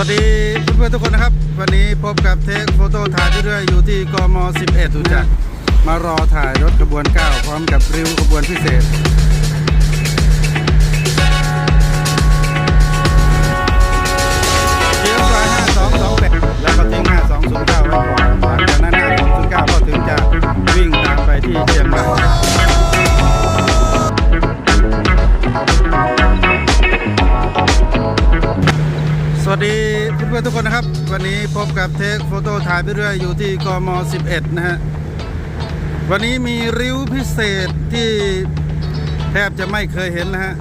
วัสดีเพื่อนๆทุกคนนะครับ วันนี้พบกับเทคโฟโต้ถ่ายเรื่อยๆอยู่ที่กม 11ตุจักรมารอถ่ายรถขบวน 9 พร้อมกับริ้วขบวนพิเศษเชียร์ไฟ5228 แล้วก็ทิ้ง5209ไว้ก่อนหลังจากนั้น5209ก็ถึงจะวิ่งตามไปที่เชียงใหม่ ทุกคนนะครับ วันนี้พบกับเทคโฟโต้ถ่ายไปเรื่อยอยู่ที่กม 11 นะฮะ วันนี้มีริ้วพิเศษที่แทบจะไม่เคยเห็นนะฮะ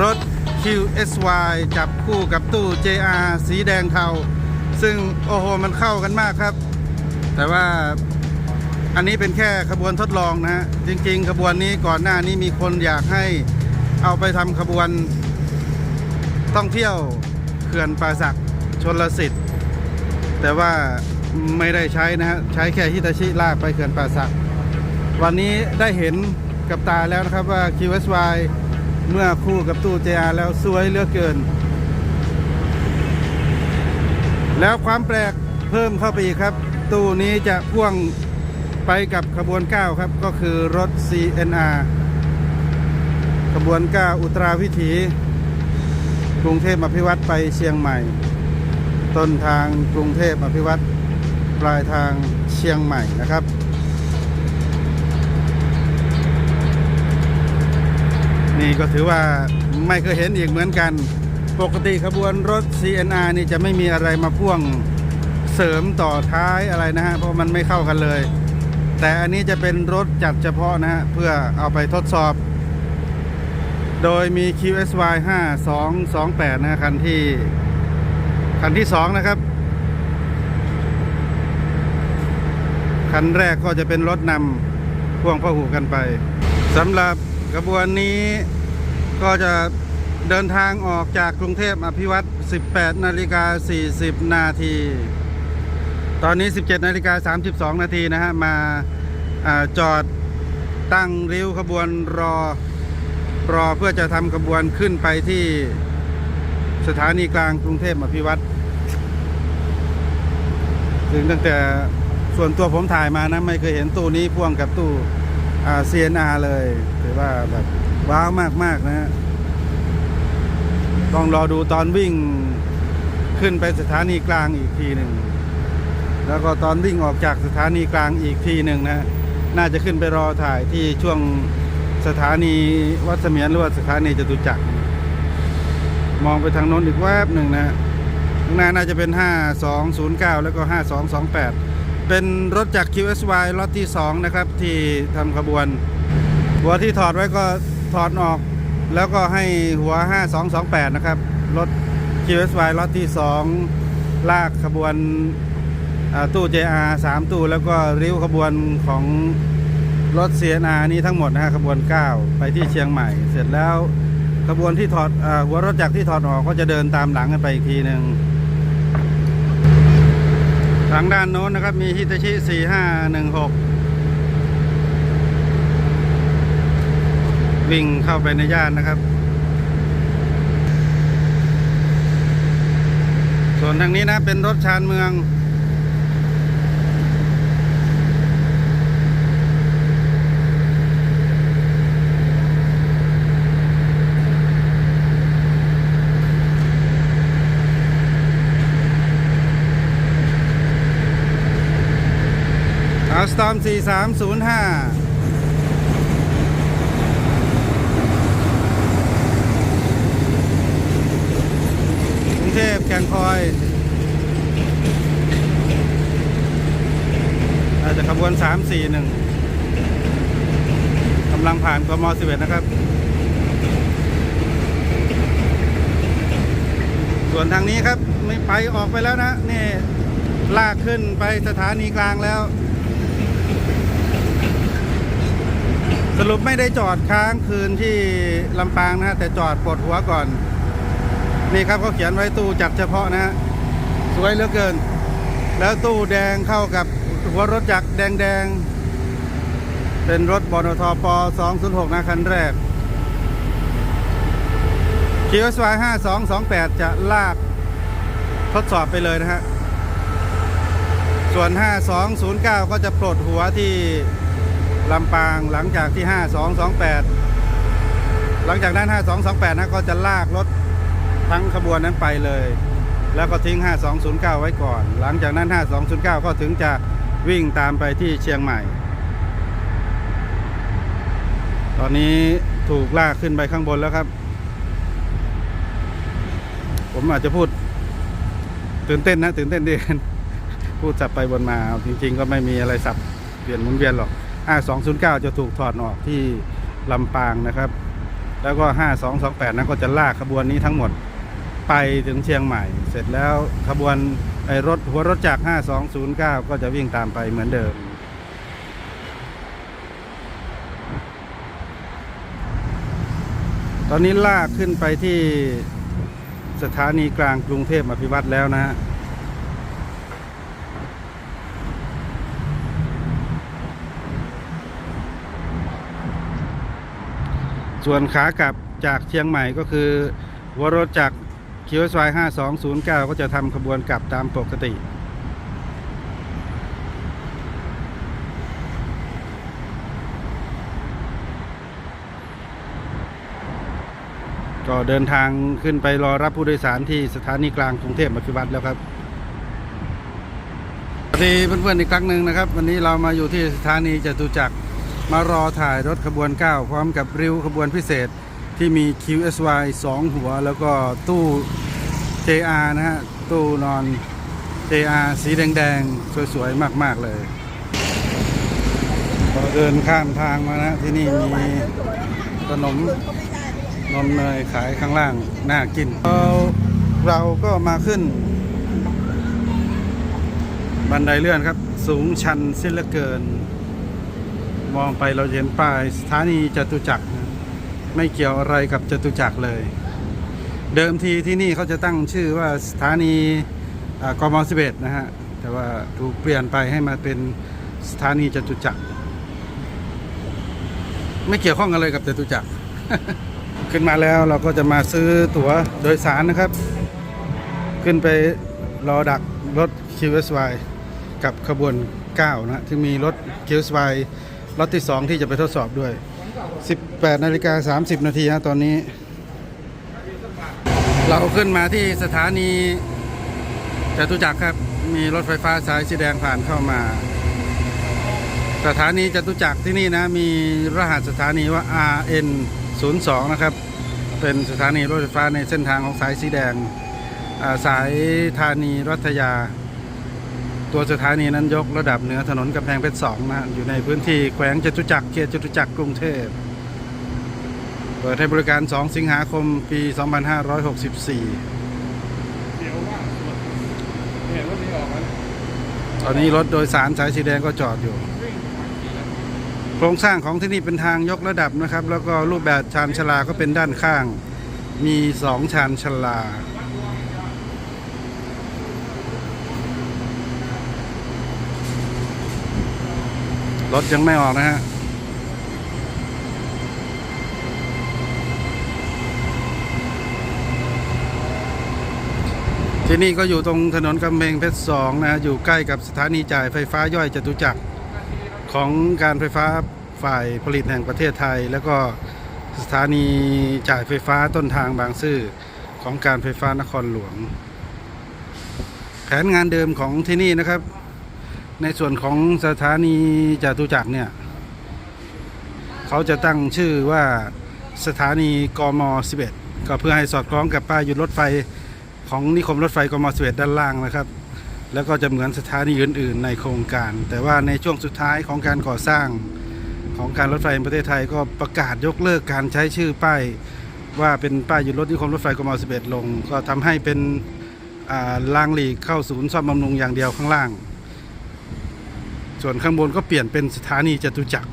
รถ QSY จับคู่กับตู้ JR สีแดงเทา ซึ่งโอ้โหมันเข้ากันมากครับ แต่ว่าอันนี้เป็นแค่ขบวนทดลองนะฮะ จริงๆ ขบวนนี้ก่อนหน้านี้มีคนอยากให้เอาไปทำขบวนท่องเที่ยวเขื่อนป่าสัก ชนลสิทธิ์ แต่ว่าไม่ได้ใช้นะฮะใช้แค่ฮิตาชิลากไปเขื่อนป่าสัก วันนี้ได้เห็นกับตาแล้วนะครับว่า QSY เมื่อคู่กับตู้ JR แล้วสวยเหลือเกิน แล้วความแปลกเพิ่มเข้าไปอีกครับ ตู้นี้จะพ่วงไปกับขบวน 9 ครับ ก็คือรถ CNR ขบวน 9 อุตราวิถี กรุงเทพอภิวัตรไปเชียงใหม่ ต้นทางกรุงเทพอภิวัตรปลายทางเชียงใหม่นะครับ นี่ก็ถือว่าไม่เคยเห็นอีกเหมือนกัน ปกติขบวนรถ CNR นี่จะไม่มีอะไรมาพ่วงเสริมต่อท้ายอะไรนะฮะเพราะมันไม่เข้ากันเลย แต่อันนี้จะเป็นรถจัดเฉพาะนะฮะเพื่อเอาไปทดสอบ โดยมี QSY 5228นะคันที่ คันที่2นะครับ คันแรกก็จะเป็นรถนำพ่วงพหูกันไปสำหรับกระบวนนี้ก็จะเดินทางออกจากกรุงเทพอภิวัตร18 นาฬิกา 40 นาที ตอนนี้ 17 นาฬิกา 32 นาทีนะฮะ มาอาจอดตั้งริ้วขบวนรอ รอเพื่อจะทำขบวนขึ้นไปที่ สถานีกลางกรุงเทพอภิวัตรซึ่งตั้งแต่ส่วนตัวผมถ่ายมานะ ไม่เคยเห็นตู้นี้พ่วงกับตู้ CNR เลยถือว่าแบบว้าวมาก ๆ นะฮะต้องรอดูตอนวิ่งขึ้นไปสถานีกลางอีกทีหนึ่ง แล้วก็ตอนวิ่งออกจากสถานีกลางอีกทีหนึ่งนะฮะน่าจะขึ้นไปรอถ่ายที่ช่วงสถานีวัดเสมียนหรือว่าสถานีจตุจักร มองไปทางโน้นอีกแวบหนึ่งนะข้างหน้าน่าจะเป็น 5209 แล้วก็ 5228 เป็นรถจาก QSY ล็อตที่ 2 นะครับ ที่ทำขบวน หัวที่ถอดไว้ก็ถอดออก แล้วก็ให้หัว 5228 นะครับ รถ QSY ล็อตที่ 2 ลากขบวนตู้ JR 3 ตู้ แล้วก็ริ้วขบวนของรถ CNR นี้ทั้งหมดนะฮะขบวน 9 ไปที่เชียงใหม่ เสร็จแล้ว ขบวนที่ถอดอหัวรถจักรที่ถอดออกก็จะเดินตามหลังกันไปอีกทีหนึ่งทางด้านโน้นนะครับมีฮิตาชิ 4516 วิ่งเข้าไปในย่านนะครับ ส่วนทางนี้นะเป็นรถชานเมือง อัลสตอม4305กรุงเทพแก่งคอยอาจจะขบวน 341กำลังผ่านกม11 นะครับ ส่วนทางนี้ครับ ไม่ไปออกไปแล้วนะ นี่ ลากขึ้นไปสถานีกลางแล้ว สรุปไม่ได้จอดค้างคืนที่ลำปางนะฮะแต่จอดปลดหัวก่อน นี่ครับเขาเขียนไว้ตู้จับเฉพาะนะฮะสวยเหลือเกิน แล้วตู้แดงเข้ากับหัวรถจักรแดงแดงๆเป็นรถบนทป206นะคันแรก QSY 5228 จะลากทดสอบไปเลยนะฮะ ส่วน 5209 ก็จะปลดหัวที่ ลำปางหลังจากที่ 5228 หลังจากนั้น 5228 นะก็จะลากรถทั้งขบวนนั้นไปเลย แล้วก็ทิ้ง 5209 ไว้ก่อน หลังจากนั้น 5209 ก็ถึงจะวิ่งตามไปที่เชียงใหม่ ตอนนี้ถูกลากขึ้นไปข้างบนแล้วครับ ผมอาจจะพูดตื่นเต้นนะ ตื่นเต้นดีพูดสับไปบนมาจริง ๆ ก็ไม่มีอะไรสับเปลี่ยนหมุนเวียนหรอก 5209 จะถูกถอดออกที่ลำปางนะครับ แล้วก็ 5228 นั้นก็จะลากขบวนนี้ทั้งหมดไปถึงเชียงใหม่ เสร็จแล้วขบวนไอ้รถหัวรถจาก 5209 ก็จะวิ่งตามไปเหมือนเดิม ตอนนี้ลากขึ้นไปที่สถานีกลางกรุงเทพอภิวัตรแล้วนะฮะ ส่วนขากลับจากเชียงใหม่ก็คือวรถจากคิวสาย5209 ก็จะทำขบวนกลับตามปกติก็เดินทางขึ้นไปรอรับผู้โดยสารที่สถานีกลางกรุงเทพมหานครแล้วครับสวัสดีเพื่อนๆอีกครั้งหนึ่งนะครับ วันนี้เรามาอยู่ที่สถานีจตุจักร มารอถ่ายรถขบวน 9 พร้อมกับริ้วขบวนพิเศษที่มี QSY 2 หัว แล้วก็ตู้ JR นะฮะ ตู้นอน JR สีแดงๆ สวยๆ มากๆเลยพอเดินข้ามทางมานะที่นี่มีขนมนมเนยขายข้างล่าง น่ากินเราเราก็มาขึ้น บันไดเลื่อนครับ สูงชันเส้นลือเกิน มองไปเราเห็นป้ายสถานีจตุจักร ไม่เกี่ยวอะไรกับจตุจักรเลย เดิมทีที่นี่เขาจะตั้งชื่อว่าสถานีอ่ากม11นะฮะ แต่ว่าถูกเปลี่ยนไปให้มาเป็นสถานีจตุจักร ไม่เกี่ยวข้องกันเลยกับจตุจักร ขึ้นมาแล้วเราก็จะมาซื้อตั๋วโดยสารนะครับ ขึ้นไปรอดักรถ QSY กับขบวน 9 นะที่มีรถ QSY รถที่ 2 ที่จะไปทดสอบด้วย 18นาฬิกา30 นาทีนะตอนนี้ เราขึ้นมาที่สถานีจตุจักรครับ มีรถไฟฟ้าสายสีแดงผ่านเข้ามา สถานีจตุจักรที่นี่นะ มีรหัสสถานีว่า RN 02 นะครับ เป็นสถานีรถไฟฟ้าในเส้นทางของสายสีแดง สายธานีรัตยา ตัวสถานีนั้นยกระดับเหนือถนนกำแพงเพชรสองนะอยู่ในพื้นที่แขวงจตุจักรเขตจตุจักรกรุงเทพเปิดให้บริการ 2 สิงหาคม ปี 2564เดี๋ยวว่าสวดเห็นรถนี้ออกแล้วตอนนี้รถโดยสารสายสีแดงก็จอดอยู่วิ่งทางกี่แล้วโครงสร้างของที่นี่เป็นทางยกระดับนะครับ แล้วก็รูปแบบชานชาลาก็เป็นด้านข้าง มีสองชานชาลา รถยังไม่ออกนะฮะที่นี่ก็อยู่ตรงถนนกำแพงเพชรสองนะอยู่ใกล้กับสถานีจ่ายไฟฟ้าย่อยจตุจักรของการไฟฟ้าฝ่ายผลิตแห่งประเทศไทย แล้วก็สถานีจ่ายไฟฟ้าต้นทางบางซื่อของการไฟฟ้านครหลวง แผนงานเดิมของที่นี่นะครับ ในส่วนของสถานีจตุจักรเนี่ย เขาจะตั้งชื่อว่าสถานีกม 11 ก็เพื่อให้สอดคล้องกับป้ายหยุดรถไฟของนิคมรถไฟกม 11 ด้านล่างนะครับ แล้วก็จะเหมือนสถานีอื่น ๆ ในโครงการ แต่ว่าในช่วงสุดท้ายของการก่อสร้างของการรถไฟแห่งประเทศไทยก็ประกาศยกเลิกการใช้ชื่อป้ายว่าเป็นป้ายหยุดรถนิคมรถไฟกม 11 ลง ก็ทำให้เป็นอ่ารางหลีกเข้าศูนย์ซ่อมบำรุงอย่างเดียวข้างล่าง ส่วนข้างบนก็เปลี่ยนเป็นสถานีจตุจักร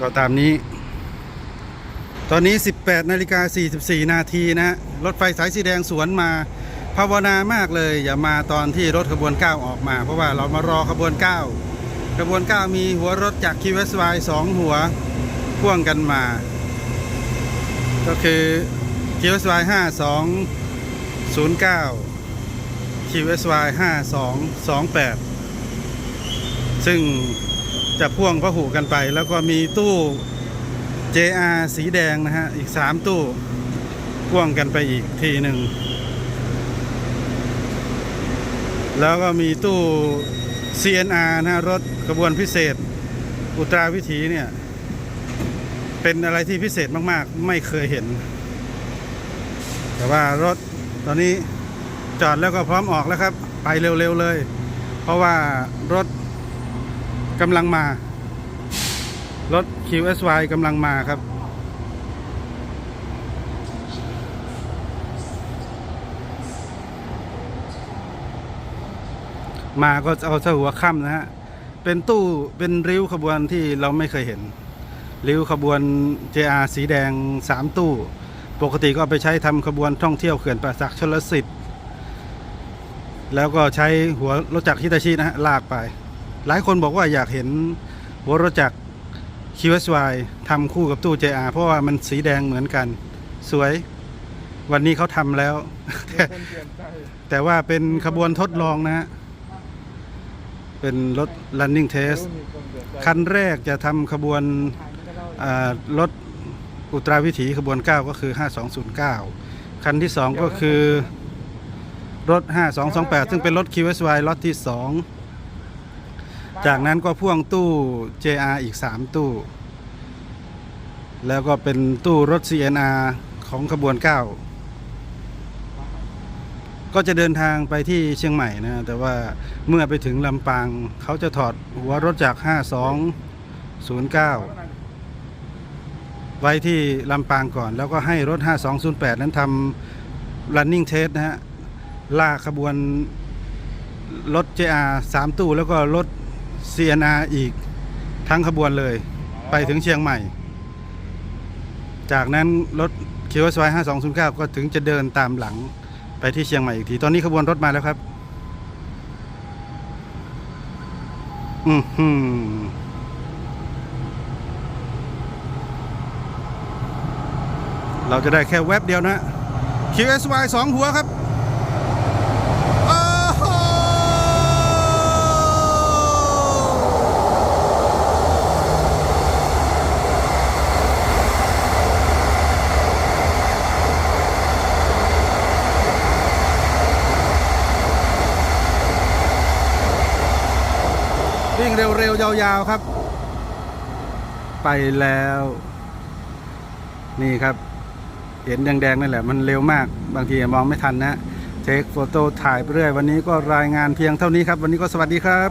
ก็ตามนี้ ตอนนี้ 18นาฬิกา44 นาทีนะ รถไฟสายสีแดงสวนมาภาวนามากเลย อย่ามาตอนที่รถขบวน 9 ออกมา เพราะว่าเรามารอขบวน 9 ขบวน 9 มีหัวรถจาก QSY 2 หัวพ่วงกันมา ก็คือ QSY 5209 QSY 5228 ซึ่งจะพ่วงพระหูกันไป แล้วก็มีตู้ JR สีแดงนะฮะ อีก 3 ตู้พ่วงกันไปอีกทีหนึ่ง แล้วก็มีตู้ CNR นะฮะ รถขบวนพิเศษ อุตราวิถีเนี่ย เป็นอะไรที่พิเศษมาก ๆ ไม่เคยเห็น แต่ว่ารถตอนนี้ จอดแล้วก็พร้อมออกแล้วครับ ไปเร็วๆเลย เพราะว่ารถกำลังมา รถ QSY กำลังมาครับ มาก็เอาซะหัวค่ำนะฮะ เป็นตู้เป็นริ้วขบวนที่เราไม่เคยเห็น ริ้วขบวน JR สีแดง 3 ตู้ ปกติก็ไปใช้ทำขบวนท่องเที่ยวเขื่อนป่าสักชลสิทธิ์ แล้วก็ใช้หัวรถจักรฮิตาชินะฮะลากไป หลายคนบอกว่าอยากเห็นหัวรถจักร QSY ทำคู่กับตู้ JR เพราะว่ามันสีแดงเหมือนกัน สวย วันนี้เขาทำแล้วมีคนเปลี่แต่ว่าเป็นขบวนทดลองนะฮะ เป็นรถ running test คันแรกจะทำขบวนรถอุตราวิถีขบวน 9 ก็คือ 5209 คันที่ 2 ก็คือ รถ 5228 ซึ่งเป็นรถ QSY ล็อตที่ 2 จากนั้นก็พ่วงตู้ JR อีก 3 ตู้ แล้วก็เป็นตู้รถ CNR ของขบวน 9 ก็จะเดินทางไปที่เชียงใหม่นะ แต่ว่าเมื่อไปถึงลำปาง เขาจะถอดหัวรถจาก 5209ไว้ที่ลำปางก่อน แล้วก็ให้รถ 5208 นั้นทำ running test นะฮะ ลากขบวนรถ JR 3ตู้ แล้วก็รถ CNR อีกทั้งขบวนเลย ไปถึงเชียงใหม่ จากนั้นรถ QSY 5209 ก็ถึงจะเดินตามหลังไปที่เชียงใหม่อีกที ตอนนี้ขบวนรถมาแล้วครับ อือหือเราจะได้แค่แว็บเดียวนะ QSY สองหัวครับ วิ่งเร็วๆ ยาวๆครับ ไปแล้ว นี่ครับ เห็นแดงๆนั่นแหละ มันเร็วมาก บางทีมองไม่ทันนะ เทคโฟโต้ถ่ายไปเรื่อย วันนี้ก็รายงานเพียงเท่านี้ครับ วันนี้ก็สวัสดีครับ